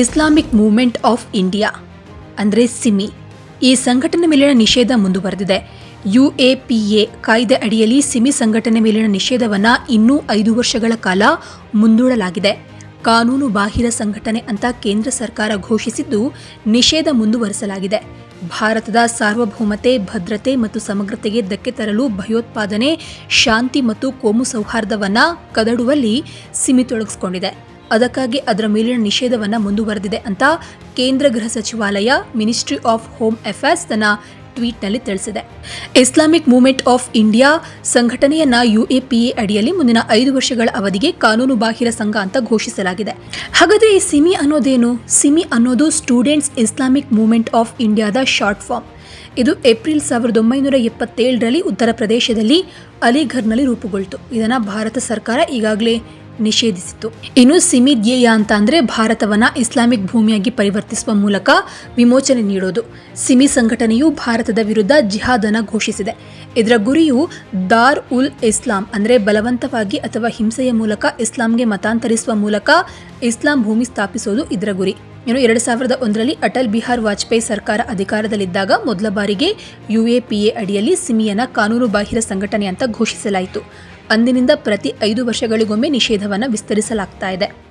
Islamic movement of India ಅಂದರೆ ಸಿಮಿ, ಈ ಸಂಘಟನೆ ಮೇಲಿನ ನಿಷೇಧ ಮುಂದುವರೆದಿದೆ. ಯುಎಪಿಎ ಕಾಯ್ದೆ ಅಡಿಯಲ್ಲಿ ಸಿಮಿ ಸಂಘಟನೆ ಮೇಲಿನ ನಿಷೇಧವನ್ನು ಇನ್ನೂ ಐದು ವರ್ಷಗಳ ಕಾಲ ಮುಂದೂಡಲಾಗಿದೆ. ಕಾನೂನು ಬಾಹಿರ ಸಂಘಟನೆ ಅಂತ ಕೇಂದ್ರ ಸರ್ಕಾರ ಘೋಷಿಸಿದ್ದು ನಿಷೇಧ ಮುಂದುವರೆಸಲಾಗಿದೆ. ಭಾರತದ ಸಾರ್ವಭೌಮತೆ, ಭದ್ರತೆ ಮತ್ತು ಸಮಗ್ರತೆಗೆ ಧಕ್ಕೆ ತರಲು ಭಯೋತ್ಪಾದನೆ, ಶಾಂತಿ ಮತ್ತು ಕೋಮು ಸೌಹಾರ್ದವನ್ನು ಕದಡುವಲ್ಲಿ ಸಿಮಿ ತೊಡಗಿಸಿಕೊಂಡಿದೆ. ಅದಕ್ಕಾಗಿ ಅದರ ಮೇಲಿನ ನಿಷೇಧವನ್ನು ಮುಂದುವರೆದಿದೆ ಅಂತ ಕೇಂದ್ರ ಗೃಹ ಸಚಿವಾಲಯ ಮಿನಿಸ್ಟ್ರಿ ಆಫ್ ಹೋಮ್ ಅಫೇರ್ಸ್ ತನ್ನ ಟ್ವೀಟ್ನಲ್ಲಿ ತಿಳಿಸಿದೆ. ಇಸ್ಲಾಮಿಕ್ ಮೂವ್ಮೆಂಟ್ ಆಫ್ ಇಂಡಿಯಾ ಸಂಘಟನೆಯನ್ನ ಯುಎಪಿಎ ಅಡಿಯಲ್ಲಿ ಮುಂದಿನ ಐದು ವರ್ಷಗಳ ಅವಧಿಗೆ ಕಾನೂನು ಬಾಹಿರ ಸಂಘ ಅಂತ ಘೋಷಿಸಲಾಗಿದೆ. ಹಾಗಾದ್ರೆ ಈ ಸಿಮಿ ಅನ್ನೋದೇನು? ಸಿಮಿ ಅನ್ನೋದು ಸ್ಟೂಡೆಂಟ್ಸ್ ಇಸ್ಲಾಮಿಕ್ ಮೂವ್ಮೆಂಟ್ ಆಫ್ ಇಂಡಿಯಾದ ಶಾರ್ಟ್ ಫಾರ್ಮ್ ಇದು ಏಪ್ರಿಲ್ ಸಾವಿರದ ಒಂಬೈನೂರ ಎಪ್ಪತ್ತೇಳರಲ್ಲಿ ಉತ್ತರ ಪ್ರದೇಶದಲ್ಲಿ ಅಲಿಘರ್ನಲ್ಲಿ ರೂಪುಗೊಳ್ತು. ಇದನ್ನು ಭಾರತ ಸರ್ಕಾರ ಈಗಾಗಲೇ ನಿಷೇಧಿಸಿತು ಇನ್ನು ಸಿಮಿ ಧ್ಯೇಯ ಅಂತ ಅಂದ್ರೆ ಭಾರತವನ್ನ ಇಸ್ಲಾಮಿಕ್ ಭೂಮಿಯಾಗಿ ಪರಿವರ್ತಿಸುವ ಮೂಲಕ ವಿಮೋಚನೆ ನೀಡೋದು. ಸಿಮಿ ಸಂಘಟನೆಯು ಭಾರತದ ವಿರುದ್ಧ ಜಿಹಾದ್ ಅನ್ನ ಘೋಷಿಸಿದೆ. ಇದರ ಗುರಿಯು ದಾರ್ ಉಲ್ ಇಸ್ಲಾಂ ಅಂದ್ರೆ ಬಲವಂತವಾಗಿ ಅಥವಾ ಹಿಂಸೆಯ ಮೂಲಕ ಇಸ್ಲಾಂಗೆ ಮತಾಂತರಿಸುವ ಮೂಲಕ ಇಸ್ಲಾಂ ಭೂಮಿ ಸ್ಥಾಪಿಸೋದು ಇದರ ಗುರಿ. ಇನ್ನು ಎರಡು ಸಾವಿರದ ಒಂದರಲ್ಲಿ ಅಟಲ್ ಬಿಹಾರ್ ವಾಜಪೇಯಿ ಸರ್ಕಾರ ಅಧಿಕಾರದಲ್ಲಿದ್ದಾಗ ಮೊದಲ ಬಾರಿಗೆ ಯುಎಪಿಎ ಅಡಿಯಲ್ಲಿ ಸಿಮಿಯನ ಕಾನೂನು ಬಾಹಿರ ಸಂಘಟನೆ ಅಂತ ಘೋಷಿಸಲಾಯಿತು. ಅಂದಿನಿಂದ ಪ್ರತಿ ಐದು ವರ್ಷಗಳಿಗೊಮ್ಮೆ ನಿಷೇಧವನ್ನು ವಿಸ್ತರಿಸಲಾಗ್ತಾ ಇದೆ.